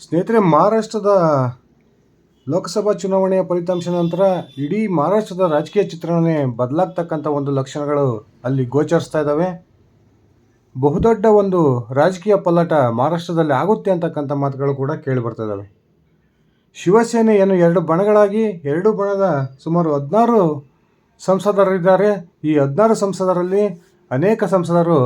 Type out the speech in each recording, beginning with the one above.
ಸ್ನೇಹಿತರೆ, ಮಹಾರಾಷ್ಟ್ರದ ಲೋಕಸಭಾ ಚುನಾವಣೆಯ ಫಲಿತಾಂಶ ನಂತರ ಇಡೀ ಮಹಾರಾಷ್ಟ್ರದ ರಾಜಕೀಯ ಚಿತ್ರಣನೇ ಬದಲಾಗ್ತಕ್ಕಂಥ ಒಂದು ಲಕ್ಷಣಗಳು ಅಲ್ಲಿ ಗೋಚರಿಸ್ತಾ ಇದ್ದಾವೆ ಬಹುದೊಡ್ಡ ಒಂದು ರಾಜಕೀಯ ಪಲ್ಲಟ ಮಹಾರಾಷ್ಟ್ರದಲ್ಲಿ ಆಗುತ್ತೆ ಅಂತಕ್ಕಂಥ ಮಾತುಗಳು ಕೂಡ ಕೇಳಿ ಬರ್ತಾ ಇದ್ದಾವೆ ಶಿವಸೇನೆ ಏನು ಎರಡು ಬಣಗಳಾಗಿ, ಎರಡು ಬಣದ ಸುಮಾರು ಹದಿನಾರು ಸಂಸದರಿದ್ದಾರೆ. ಈ ಹದಿನಾರು ಸಂಸದರಲ್ಲಿ ಅನೇಕ ಸಂಸದರು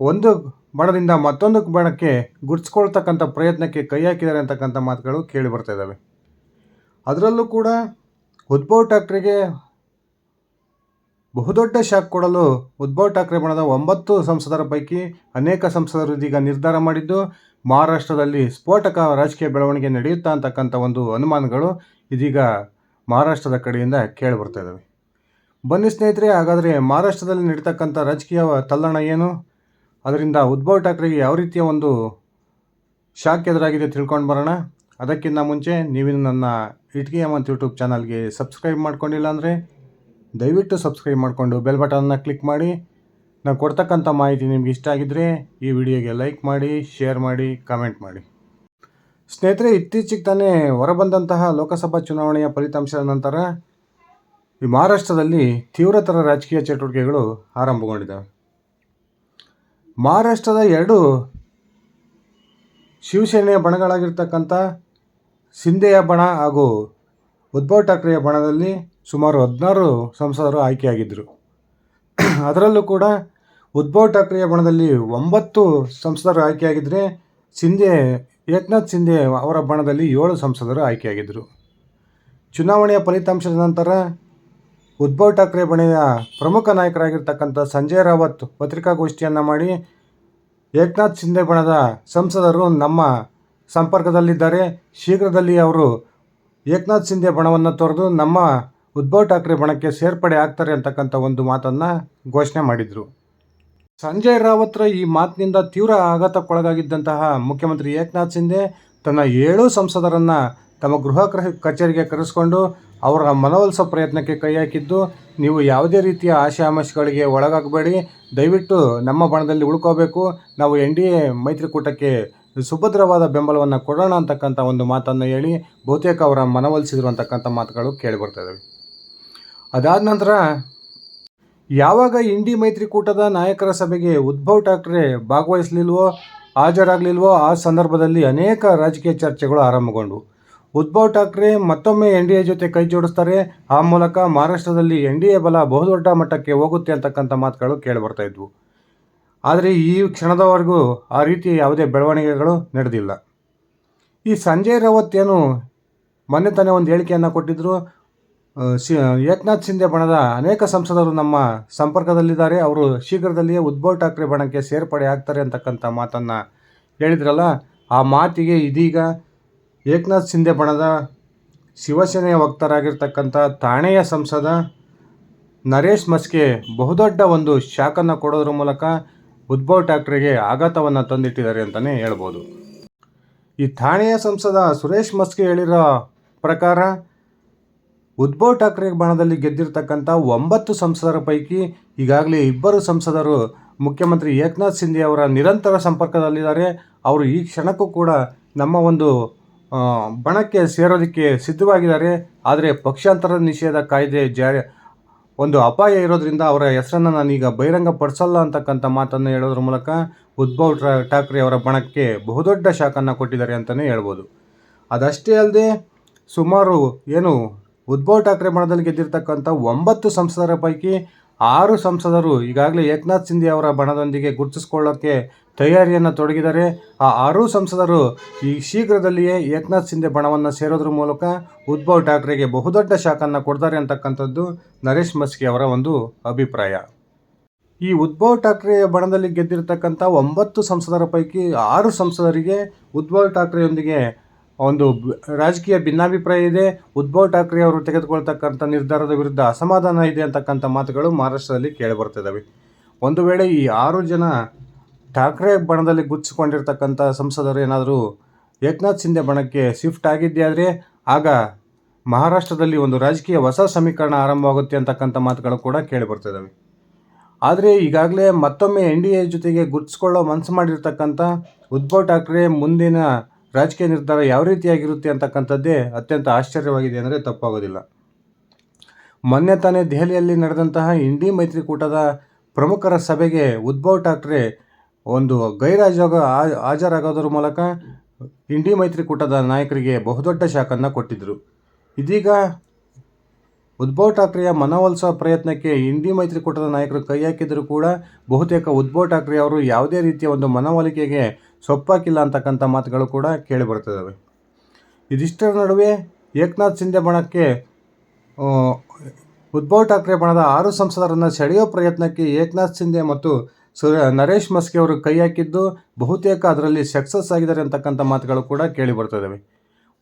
ಒಂದು ಬಣದಿಂದ ಮತ್ತೊಂದು ಬಣಕ್ಕೆ ಗುರ್ತಿಸ್ಕೊಳ್ತಕ್ಕಂಥ ಪ್ರಯತ್ನಕ್ಕೆ ಕೈ ಹಾಕಿದ್ದಾರೆ ಅಂತಕ್ಕಂಥ ಮಾತುಗಳು ಕೇಳಿ ಬರ್ತಾ ಇದ್ದಾವೆ. ಅದರಲ್ಲೂ ಕೂಡ ಉದ್ಭವ್ ಠಾಕ್ರೆಗೆ ಬಹುದೊಡ್ಡ ಶಾಕ್ ಕೊಡಲು ಉದ್ಭವ್ ಠಾಕ್ರೆ ಬಣದ ಒಂಬತ್ತು ಸಂಸದರ ಪೈಕಿ ಅನೇಕ ಸಂಸದರು ಇದೀಗ ನಿರ್ಧಾರ ಮಾಡಿದ್ದು, ಮಹಾರಾಷ್ಟ್ರದಲ್ಲಿ ಸ್ಫೋಟಕ ರಾಜಕೀಯ ಬೆಳವಣಿಗೆ ನಡೆಯುತ್ತಾ ಅಂತಕ್ಕಂಥ ಒಂದು ಅನುಮಾನಗಳು ಇದೀಗ ಮಹಾರಾಷ್ಟ್ರದ ಕಡೆಯಿಂದ ಕೇಳಿ ಬರ್ತಾಯಿದ್ದಾವೆ ಬನ್ನಿ ಸ್ನೇಹಿತರೆ, ಹಾಗಾದರೆ ಮಹಾರಾಷ್ಟ್ರದಲ್ಲಿ ನಡೀತಕ್ಕಂಥ ರಾಜಕೀಯ ತಲ್ಲಣ ಏನು? ಅದರಿಂದ ಉದ್ಭವ್ ಠಾಕ್ರೆಗೆ ಯಾವ ರೀತಿಯ ಒಂದು ಶಾಕ್ ಎದುರಾಗಿದೆ ತಿಳ್ಕೊಂಡು ಬರೋಣ. ಅದಕ್ಕಿಂತ ಮುಂಚೆ ನೀವಿನ್ನು ನನ್ನ ಇಟ್ಗಿ ಅಮಂತ್ ಯೂಟ್ಯೂಬ್ ಚಾನಲ್ಗೆ ಸಬ್ಸ್ಕ್ರೈಬ್ ಮಾಡ್ಕೊಂಡಿಲ್ಲ ಅಂದರೆ ದಯವಿಟ್ಟು ಸಬ್ಸ್ಕ್ರೈಬ್ ಮಾಡಿಕೊಂಡು ಬೆಲ್ ಬಟನ್ನ ಕ್ಲಿಕ್ ಮಾಡಿ. ನಾವು ಕೊಡ್ತಕ್ಕಂಥ ಮಾಹಿತಿ ನಿಮ್ಗೆ ಇಷ್ಟ ಆಗಿದ್ದರೆ ಈ ವಿಡಿಯೋಗೆ ಲೈಕ್ ಮಾಡಿ, ಶೇರ್ ಮಾಡಿ, ಕಮೆಂಟ್ ಮಾಡಿ. ಸ್ನೇಹಿತರೆ, ಇತ್ತೀಚೆಗೆ ತಾನೇ ಹೊರಬಂದಂತಹ ಲೋಕಸಭಾ ಚುನಾವಣೆಯ ಫಲಿತಾಂಶದ ನಂತರ ಈ ಮಹಾರಾಷ್ಟ್ರದಲ್ಲಿ ತೀವ್ರತರ ರಾಜಕೀಯ ಚಟುವಟಿಕೆಗಳು ಆರಂಭಗೊಂಡಿದ್ದಾವೆ. ಮಹಾರಾಷ್ಟ್ರದ ಎರಡು ಶಿವಸೇನೆಯ ಬಣಗಳಾಗಿರ್ತಕ್ಕಂಥ ಸಿಂಧೆಯ ಬಣ ಹಾಗೂ ಉದ್ಭವ್ ಠಾಕ್ರೆಯ ಬಣದಲ್ಲಿ ಸುಮಾರು ಹದಿನಾರು ಸಂಸದರು ಆಯ್ಕೆಯಾಗಿದ್ದರು. ಅದರಲ್ಲೂ ಕೂಡ ಉದ್ಭವ್ ಠಾಕ್ರೆಯ ಬಣದಲ್ಲಿ ಒಂಬತ್ತು ಸಂಸದರು ಆಯ್ಕೆಯಾಗಿದ್ದರೆ ಸಿಂಧೆ, ಏಕನಾಥ್ ಸಿಂಧೆ ಅವರ ಬಣದಲ್ಲಿ ಏಳು ಸಂಸದರು ಆಯ್ಕೆಯಾಗಿದ್ದರು. ಚುನಾವಣೆಯ ಫಲಿತಾಂಶದ ನಂತರ ಉದ್ಭವ್ ಠಾಕ್ರೆ ಬಣದ ಪ್ರಮುಖ ನಾಯಕರಾಗಿರ್ತಕ್ಕಂಥ ಸಂಜಯ್ ರಾವತ್ ಪತ್ರಿಕಾಗೋಷ್ಠಿಯನ್ನು ಮಾಡಿ ಏಕನಾಥ್ ಶಿಂದೆ ಬಣದ ಸಂಸದರು ನಮ್ಮ ಸಂಪರ್ಕದಲ್ಲಿದ್ದಾರೆ. ಶೀಘ್ರದಲ್ಲಿ ಅವರು ಏಕನಾಥ್ ಶಿಂದೆ ಬಣವನ್ನು ತೊರೆದು ನಮ್ಮ ಉದ್ಭವ್ ಠಾಕ್ರೆ ಬಣಕ್ಕೆ ಸೇರ್ಪಡೆ ಆಗ್ತಾರೆ ಅಂತಕ್ಕಂಥ ಒಂದು ಮಾತನ್ನು ಘೋಷಣೆ ಮಾಡಿದರು. ಸಂಜಯ್ ರಾವತ್ರ ಈ ಮಾತಿನಿಂದ ತೀವ್ರ ಆಘಾತಕ್ಕೊಳಗಾಗಿದ್ದಂತಹ ಮುಖ್ಯಮಂತ್ರಿ ಏಕನಾಥ್ ಶಿಂದೆ ತನ್ನ ಏಳು ಸಂಸದರನ್ನು ತಮ್ಮ ಗೃಹ ಕಚೇರಿಗೆ ಕರೆಸಿಕೊಂಡು ಅವರ ಮನವೊಲಿಸೋ ಪ್ರಯತ್ನಕ್ಕೆ ಕೈ ಹಾಕಿದ್ದು, ನೀವು ಯಾವುದೇ ರೀತಿಯ ಆಶೆ ಆಮಿಷಗಳಿಗೆ ಒಳಗಾಗಬೇಡಿ. ದಯವಿಟ್ಟು ನಮ್ಮ ಬಣದಲ್ಲಿ ಉಳ್ಕೋಬೇಕು. ನಾವು ಎನ್ ಡಿ ಎ ಮೈತ್ರಿಕೂಟಕ್ಕೆ ಸುಭದ್ರವಾದ ಬೆಂಬಲವನ್ನು ಕೊಡೋಣ ಅಂತಕ್ಕಂಥ ಒಂದು ಮಾತನ್ನು ಹೇಳಿ ಬಹುತೇಕ ಅವರ ಮನವೊಲಿಸಿದ್ರು ಅಂತಕ್ಕಂಥ ಮಾತುಗಳು ಕೇಳಿ ಬರ್ತಾ ಇದ್ದಾವೆ ಅದಾದ ನಂತರ ಯಾವಾಗ ಇಂಡಿ ಮೈತ್ರಿಕೂಟದ ನಾಯಕರ ಸಭೆಗೆ ಉದ್ಭವ್ ಠಾಕ್ರೆ ಭಾಗವಹಿಸಲಿಲ್ವೋ, ಹಾಜರಾಗಲಿಲ್ವೋ, ಆ ಸಂದರ್ಭದಲ್ಲಿ ಅನೇಕ ರಾಜಕೀಯ ಚರ್ಚೆಗಳು ಆರಂಭಗೊಂಡವು ಉದ್ಭವ್ ಠಾಕ್ರೆ ಮತ್ತೊಮ್ಮೆ ಎನ್ ಡಿ ಎ ಜೊತೆ ಕೈ ಜೋಡಿಸ್ತಾರೆ. ಆ ಮೂಲಕ ಮಹಾರಾಷ್ಟ್ರದಲ್ಲಿ ಎನ್ ಡಿ ಎ ಬಲ ಬಹುದೊಡ್ಡ ಮಟ್ಟಕ್ಕೆ ಹೋಗುತ್ತೆ ಅಂತಕ್ಕಂಥ ಮಾತುಗಳು ಕೇಳಿ ಬರ್ತಾ ಇದ್ವು. ಆದರೆ ಈ ಕ್ಷಣದವರೆಗೂ ಆ ರೀತಿ ಯಾವುದೇ ಬೆಳವಣಿಗೆಗಳು ನಡೆದಿಲ್ಲ. ಈ ಸಂಜಯ್ ರಾವತ್ ಏನು ಮೊನ್ನೆ ತಾನೇ ಒಂದು ಹೇಳಿಕೆಯನ್ನು ಕೊಟ್ಟಿದ್ದರು ಶಿ ಏಕನಾಥ್ ಶಿಂದೆ ಬಣದ ಅನೇಕ ಸಂಸದರು ನಮ್ಮ ಸಂಪರ್ಕದಲ್ಲಿದ್ದಾರೆ. ಅವರು ಶೀಘ್ರದಲ್ಲಿಯೇ ಉದ್ಭವ್ ಠಾಕ್ರೆ ಬಣಕ್ಕೆ ಸೇರ್ಪಡೆ ಆಗ್ತಾರೆ ಅಂತಕ್ಕಂಥ ಮಾತನ್ನು ಹೇಳಿದ್ರಲ್ಲ. ಆ ಮಾತಿಗೆ ಇದೀಗ ಏಕನಾಥ್ ಶಿಂದೆ ಬಣದ ಶಿವಸೇನೆಯ ವಕ್ತರಾಗಿರ್ತಕ್ಕಂಥ ಥಾಣೆಯ ಸಂಸದ ನರೇಶ್ ಮಸ್ಕೆ ಬಹುದೊಡ್ಡ ಒಂದು ಶಾಖನ್ನು ಕೊಡೋದ್ರ ಮೂಲಕ ಉದ್ಭವ್ ಠಾಕ್ರೆಗೆ ಆಘಾತವನ್ನು ತಂದಿಟ್ಟಿದ್ದಾರೆ ಅಂತಲೇ ಹೇಳ್ಬೋದು. ಈ ಥಾಣೆಯ ಸಂಸದ ಸುರೇಶ್ ಮಸ್ಕೆ ಹೇಳಿರೋ ಪ್ರಕಾರ ಉದ್ಭವ್ ಠಾಕ್ರೆ ಬಣದಲ್ಲಿ ಗೆದ್ದಿರ್ತಕ್ಕಂಥ ಒಂಬತ್ತು ಸಂಸದರ ಪೈಕಿ ಈಗಾಗಲೇ ಇಬ್ಬರು ಸಂಸದರು ಮುಖ್ಯಮಂತ್ರಿ ಏಕನಾಥ್ ಶಿಂದೆ ಅವರ ನಿರಂತರ ಸಂಪರ್ಕದಲ್ಲಿದ್ದಾರೆ. ಅವರು ಈ ಕ್ಷಣಕ್ಕೂ ಕೂಡ ನಮ್ಮ ಒಂದು ಬಣಕ್ಕೆ ಸೇರೋದಕ್ಕೆ ಸಿದ್ಧವಾಗಿದ್ದಾರೆ. ಆದರೆ ಪಕ್ಷಾಂತರ ನಿಷೇಧ ಕಾಯ್ದೆ ಜಾರಿ ಒಂದು ಅಪಾಯ ಇರೋದ್ರಿಂದ ಅವರ ಹೆಸರನ್ನು ನಾನೀಗ ಬಹಿರಂಗಪಡಿಸಲ್ಲ ಅಂತಕ್ಕಂಥ ಮಾತನ್ನು ಹೇಳೋದ್ರ ಮೂಲಕ ಉದ್ಭವ್ ಠಾಕ್ರೆ ಅವರ ಬಣಕ್ಕೆ ಬಹುದೊಡ್ಡ ಶಾಖನ್ನು ಕೊಟ್ಟಿದ್ದಾರೆ ಅಂತಲೇ ಹೇಳ್ಬೋದು. ಅದಷ್ಟೇ ಅಲ್ಲದೆ ಸುಮಾರು ಏನು ಉದ್ಭವ್ ಠಾಕ್ರೆ ಬಣದಲ್ಲಿ ಗೆದ್ದಿರ್ತಕ್ಕಂಥ ಒಂಬತ್ತು ಸಂಸದರ ಪೈಕಿ ಆರು ಸಂಸದರು ಈಗಾಗಲೇ ಏಕನಾಥ್ ಸಿಂಧಿ ಅವರ ಬಣದೊಂದಿಗೆ ಗುರುತಿಸ್ಕೊಳ್ಳೋಕ್ಕೆ ತಯಾರಿಯನ್ನು ತೊಡಗಿದರೆ ಆ ಆರೂ ಸಂಸದರು ಈ ಶೀಘ್ರದಲ್ಲಿಯೇ ಏಕನಾಥ್ ಸಿಂಧೆ ಬಣವನ್ನು ಸೇರೋದ್ರ ಮೂಲಕ ಉದ್ಭವ್ ಠಾಕ್ರೆಗೆ ಬಹುದೊಡ್ಡ ಶಾಕನ್ನು ಕೊಡ್ತಾರೆ ಅಂತಕ್ಕಂಥದ್ದು ನರೇಶ್ ಮಸ್ಕಿ ಅವರ ಒಂದು ಅಭಿಪ್ರಾಯ. ಈ ಉದ್ಭವ್ ಠಾಕ್ರೆಯ ಬಣದಲ್ಲಿ ಗೆದ್ದಿರತಕ್ಕಂಥ ಒಂಬತ್ತು ಸಂಸದರ ಪೈಕಿ ಆರು ಸಂಸದರಿಗೆ ಉದ್ಭವ್ ಠಾಕ್ರೆಯೊಂದಿಗೆ ಒಂದು ರಾಜಕೀಯ ಭಿನ್ನಾಭಿಪ್ರಾಯ ಇದೆ. ಉದ್ಭವ್ ಠಾಕ್ರೆ ಅವರು ತೆಗೆದುಕೊಳ್ತಕ್ಕಂಥ ನಿರ್ಧಾರದ ವಿರುದ್ಧ ಅಸಮಾಧಾನ ಇದೆ ಅಂತಕ್ಕಂಥ ಮಾತುಗಳು ಮಹಾರಾಷ್ಟ್ರದಲ್ಲಿ ಕೇಳಿಬರ್ತಿದ್ದಾವೆ ಒಂದು ವೇಳೆ ಈ ಆರು ಜನ ಠಾಕ್ರೆ ಬಣದಲ್ಲಿ ಗುಚ್ಚಿಕೊಂಡಿರ್ತಕ್ಕಂಥ ಸಂಸದರು ಏನಾದರೂ ಏಕನಾಥ್ ಸಿಂಧೆ ಬಣಕ್ಕೆ ಶಿಫ್ಟ್ ಆಗಿದ್ದೆಯಾದರೆ ಆಗ ಮಹಾರಾಷ್ಟ್ರದಲ್ಲಿ ಒಂದು ರಾಜಕೀಯ ಹೊಸ ಸಮೀಕರಣ ಆರಂಭವಾಗುತ್ತೆ ಅಂತಕ್ಕಂಥ ಮಾತುಗಳು ಕೂಡ ಕೇಳಿ ಬರ್ತಿದ್ದಾವೆ. ಆದರೆ ಈಗಾಗಲೇ ಮತ್ತೊಮ್ಮೆ ಎನ್ ಡಿ ಎ ಜೊತೆಗೆ ಗುರುತಿಸ್ಕೊಳ್ಳೋ ಮನಸ್ಸು ಮಾಡಿರ್ತಕ್ಕಂಥ ಉದ್ಭವ್ ಠಾಕ್ರೆ ಮುಂದಿನ ರಾಜಕೀಯ ನಿರ್ಧಾರ ಯಾವ ರೀತಿಯಾಗಿರುತ್ತೆ ಅಂತಕ್ಕಂಥದ್ದೇ ಅತ್ಯಂತ ಆಶ್ಚರ್ಯವಾಗಿದೆ ಅಂದರೆ ತಪ್ಪಾಗೋದಿಲ್ಲ. ಮೊನ್ನೆ ತಾನೇ ದೆಹಲಿಯಲ್ಲಿ ನಡೆದಂತಹ ಇಂಡಿ ಮೈತ್ರಿಕೂಟದ ಪ್ರಮುಖರ ಸಭೆಗೆ ಉದ್ಭವ್ ಠಾಕ್ರೆ ಒಂದು ಗೈರಾಜಾಗ ಹಾಜರಾಗೋದ್ರ ಮೂಲಕ ಇಂಡಿ ಮೈತ್ರಿಕೂಟದ ನಾಯಕರಿಗೆ ಬಹುದೊಡ್ಡ ಶಾಖನ್ನು ಕೊಟ್ಟಿದ್ದರು ಇದೀಗ ಉದ್ಭವ್ ಠಾಕ್ರೆಯ ಮನವೊಲಿಸೋ ಪ್ರಯತ್ನಕ್ಕೆ ಇಂಡಿ ಮೈತ್ರಿಕೂಟದ ನಾಯಕರು ಕೈ ಹಾಕಿದರೂ ಕೂಡ ಬಹುತೇಕ ಉದ್ಭವ್ ಠಾಕ್ರೆ ಅವರು ಯಾವುದೇ ರೀತಿಯ ಒಂದು ಮನವೊಲಿಕೆಗೆ ಸೊಪ್ಪಾಕಿಲ್ಲ ಅಂತಕ್ಕಂಥ ಮಾತುಗಳು ಕೂಡ ಕೇಳಿ ಬರ್ತಿದ್ದಾವೆ ಇದಿಷ್ಟರ ನಡುವೆ ಏಕನಾಥ್ ಶಿಂದೆ ಬಣಕ್ಕೆ ಉದ್ಭವ್ ಠಾಕ್ರೆ ಬಣದ ಆರು ಸಂಸದರನ್ನು ಸೆಳೆಯೋ ಪ್ರಯತ್ನಕ್ಕೆ ಏಕನಾಥ್ ಸಿಂಧೆ ಮತ್ತು ಸು, ನರೇಶ್ ಮಸ್ಕಿ ಅವರು ಕೈ ಹಾಕಿದ್ದು ಬಹುತೇಕ ಅದರಲ್ಲಿ ಸಕ್ಸಸ್ ಆಗಿದ್ದಾರೆ ಅಂತಕ್ಕಂಥ ಮಾತುಗಳು ಕೂಡ ಕೇಳಿ ಬರ್ತಿದ್ದಾವೆ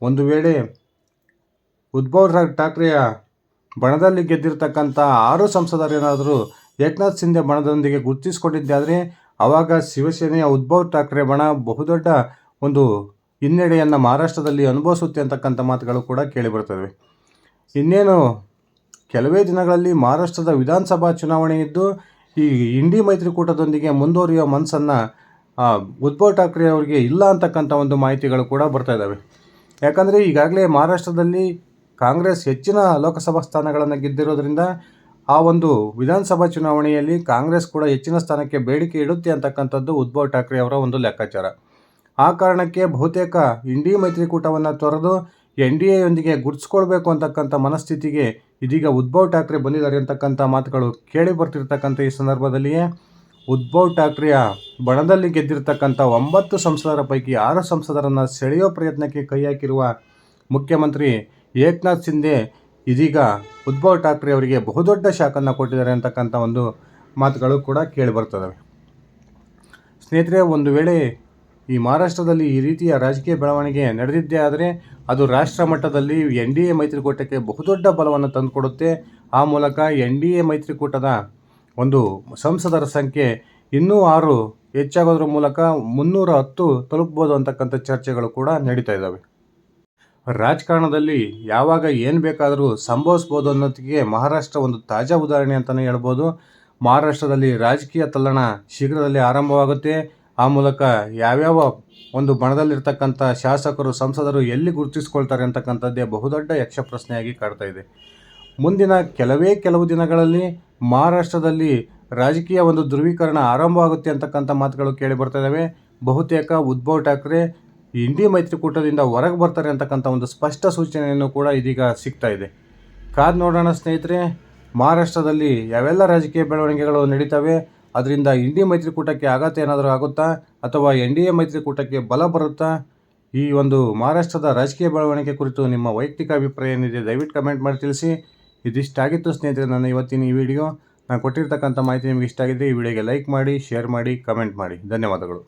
ಒಂದು ವೇಳೆ ಉದ್ಭವ್ ಠಾಕ್ರೆಯ ಬಣದಲ್ಲಿ ಗೆದ್ದಿರ್ತಕ್ಕಂಥ ಆರು ಸಂಸದರೇನಾದರೂ ಏಕನಾಥ್ ಶಿಂದೆ ಬಣದೊಂದಿಗೆ ಗುರುತಿಸಿಕೊಂಡಿದ್ದಾದರೆ ಆವಾಗ ಶಿವಸೇನೆಯ ಉದ್ಭವ್ ಠಾಕ್ರೆ ಬಣ ಬಹುದೊಡ್ಡ ಒಂದು ಹಿನ್ನಡೆಯನ್ನು ಮಹಾರಾಷ್ಟ್ರದಲ್ಲಿ ಅನುಭವಿಸುತ್ತೆ ಅಂತಕ್ಕಂಥ ಮಾತುಗಳು ಕೂಡ ಕೇಳಿಬರ್ತವೆ ಇನ್ನೇನು, ಕೆಲವೇ ದಿನಗಳಲ್ಲಿ ಮಹಾರಾಷ್ಟ್ರದ ವಿಧಾನಸಭಾ ಚುನಾವಣೆ ಇದ್ದು ಈ ಇಂಡಿ ಮೈತ್ರಿಕೂಟದೊಂದಿಗೆ ಮುಂದುವರಿಯುವ ಮನಸ್ಸನ್ನು ಉದ್ಧವ್ ಠಾಕ್ರೆ ಅವರಿಗೆ ಇಲ್ಲ ಅಂತಕ್ಕಂಥ ಒಂದು ಮಾಹಿತಿಗಳು ಕೂಡ ಬರ್ತಾ ಇದ್ದಾವೆ. ಯಾಕಂದರೆ ಈಗಾಗಲೇ ಮಹಾರಾಷ್ಟ್ರದಲ್ಲಿ ಕಾಂಗ್ರೆಸ್ ಹೆಚ್ಚಿನ ಲೋಕಸಭಾ ಸ್ಥಾನಗಳನ್ನು ಗೆದ್ದಿರೋದ್ರಿಂದ ಆ ಒಂದು ವಿಧಾನಸಭಾ ಚುನಾವಣೆಯಲ್ಲಿ ಕಾಂಗ್ರೆಸ್ ಕೂಡ ಹೆಚ್ಚಿನ ಸ್ಥಾನಕ್ಕೆ ಬೇಡಿಕೆ ಇಡುತ್ತೆ ಅಂತಕ್ಕಂಥದ್ದು ಉದ್ಧವ್ ಠಾಕ್ರೆ ಅವರ ಒಂದು ಲೆಕ್ಕಾಚಾರ. ಆ ಕಾರಣಕ್ಕೆ ಬಹುತೇಕ ಇಂಡಿ ಮೈತ್ರಿಕೂಟವನ್ನು ತೊರೆದು ಎನ್ ಡಿ ಎಯೊಂದಿಗೆ ಗುರ್ಸ್ಕೊಳ್ಬೇಕು ಅಂತಕ್ಕಂಥ ಮನಸ್ಥಿತಿಗೆ ಇದೀಗ ಉದ್ಭವ್ ಠಾಕ್ರೆ ಬಂದಿದ್ದಾರೆ ಅಂತಕ್ಕಂಥ ಮಾತುಗಳು ಕೇಳಿ ಬರ್ತಿರ್ತಕ್ಕಂಥ ಈ ಸಂದರ್ಭದಲ್ಲಿಯೇ. ಉದ್ಭವ್ ಠಾಕ್ರೆಯ ಬಣದಲ್ಲಿ ಗೆದ್ದಿರತಕ್ಕಂಥ ಒಂಬತ್ತು ಸಂಸದರ ಪೈಕಿ ಆರು ಸಂಸದರನ್ನು ಸೆಳೆಯೋ ಪ್ರಯತ್ನಕ್ಕೆ ಕೈ ಹಾಕಿರುವ ಮುಖ್ಯಮಂತ್ರಿ ಏಕನಾಥ್ ಶಿಂದೆ ಇದೀಗ ಉದ್ಭವ್ ಠಾಕ್ರೆ ಅವರಿಗೆ ಬಹುದೊಡ್ಡ ಶಾಖನ್ನು ಕೊಟ್ಟಿದ್ದಾರೆ ಅಂತಕ್ಕಂಥ ಒಂದು ಮಾತುಗಳು ಕೂಡ ಕೇಳಿ ಬರ್ತದವೆ. ಸ್ನೇಹಿತರೆ, ಒಂದು ವೇಳೆ ಈ ಮಹಾರಾಷ್ಟ್ರದಲ್ಲಿ ಈ ರೀತಿಯ ರಾಜಕೀಯ ಬೆಳವಣಿಗೆ ನಡೆದಿದ್ದೇ ಆದರೆ ಅದು ರಾಷ್ಟ್ರ ಮಟ್ಟದಲ್ಲಿ ಎನ್ ಡಿ ಎ ಮೈತ್ರಿಕೂಟಕ್ಕೆ ಬಹುದೊಡ್ಡ ಬಲವನ್ನು ತಂದುಕೊಡುತ್ತೆ. ಆ ಮೂಲಕ ಎನ್ ಡಿ ಎ ಮೈತ್ರಿಕೂಟದ ಒಂದು ಸಂಸದರ ಸಂಖ್ಯೆ ಇನ್ನೂ ಆರು ಹೆಚ್ಚಾಗೋದ್ರ ಮೂಲಕ ಮುನ್ನೂರ ಹತ್ತು ತಲುಪ್ಬೋದು ಅಂತಕ್ಕಂಥ ಚರ್ಚೆಗಳು ಕೂಡ ನಡೀತಾ ಇದ್ದಾವೆ. ರಾಜಕಾರಣದಲ್ಲಿ ಯಾವಾಗ ಏನು ಬೇಕಾದರೂ ಸಂಭವಿಸ್ಬೋದು ಅನ್ನೋದಕ್ಕೆ ಮಹಾರಾಷ್ಟ್ರ ಒಂದು ತಾಜಾ ಉದಾಹರಣೆ ಅಂತಲೇ ಹೇಳ್ಬೋದು. ಮಹಾರಾಷ್ಟ್ರದಲ್ಲಿ ರಾಜಕೀಯ ತಲ್ಲಣ ಶೀಘ್ರದಲ್ಲೇ ಆರಂಭವಾಗುತ್ತೆ. ಆ ಮೂಲಕ ಯಾವ್ಯಾವ ಒಂದು ಬಣದಲ್ಲಿರ್ತಕ್ಕಂಥ ಶಾಸಕರು, ಸಂಸದರು ಎಲ್ಲಿ ಗುರುತಿಸ್ಕೊಳ್ತಾರೆ ಅಂತಕ್ಕಂಥದ್ದೇ ಬಹುದೊಡ್ಡ ಯಕ್ಷ ಪ್ರಶ್ನೆಯಾಗಿ ಕಾಡ್ತಾ ಇದೆ. ಮುಂದಿನ ಕೆಲವೇ ಕೆಲವು ದಿನಗಳಲ್ಲಿ ಮಹಾರಾಷ್ಟ್ರದಲ್ಲಿ ರಾಜಕೀಯ ಒಂದು ಧ್ರುವೀಕರಣ ಆರಂಭವಾಗುತ್ತೆ ಅಂತಕ್ಕಂಥ ಮಾತುಗಳು ಕೇಳಿ ಬರ್ತಾ ಇದ್ದಾವೆ ಬಹುತೇಕ ಉದ್ಭವ್ ಠಾಕ್ರೆ ಹಿಂದಿ ಮೈತ್ರಿಕೂಟದಿಂದ ಹೊರಗೆ ಬರ್ತಾರೆ ಅಂತಕ್ಕಂಥ ಒಂದು ಸ್ಪಷ್ಟ ಸೂಚನೆಯನ್ನು ಕೂಡ ಇದೀಗ ಸಿಗ್ತಾ ಇದೆ. ಕಾದ್ ನೋಡೋಣ ಸ್ನೇಹಿತರೆ, ಮಹಾರಾಷ್ಟ್ರದಲ್ಲಿ ಯಾವೆಲ್ಲ ರಾಜಕೀಯ ಬೆಳವಣಿಗೆಗಳು ನಡೀತವೆ? ಅದರಿಂದ ಇಂಡಿ ಮೈತ್ರಿಕೂಟಕ್ಕೆ ಆಘಾತ ಏನಾದರೂ ಆಗುತ್ತಾ? ಅಥವಾ ಎನ್ ಡಿ ಎ ಮೈತ್ರಿಕೂಟಕ್ಕೆ ಬಲ ಬರುತ್ತಾ? ಈ ಒಂದು ಮಹಾರಾಷ್ಟ್ರದ ರಾಜಕೀಯ ಬೆಳವಣಿಗೆ ಕುರಿತು ನಿಮ್ಮ ವೈಯಕ್ತಿಕ ಅಭಿಪ್ರಾಯ ಏನಿದೆ ದಯವಿಟ್ಟು ಕಮೆಂಟ್ ಮಾಡಿ ತಿಳಿಸಿ. ಇದಿಷ್ಟಾಗಿತ್ತು ಸ್ನೇಹಿತರೆ, ನನ್ನ ಇವತ್ತಿನ ಈ ವಿಡಿಯೋ. ನಾನು ಕೊಟ್ಟಿರ್ತಕ್ಕಂಥ ಮಾಹಿತಿ ನಿಮಗೆ ಇಷ್ಟ ಆಗಿದ್ದರೆ ಈ ವಿಡಿಯೋಗೆ ಲೈಕ್ ಮಾಡಿ, ಶೇರ್ ಮಾಡಿ, ಕಮೆಂಟ್ ಮಾಡಿ. ಧನ್ಯವಾದಗಳು.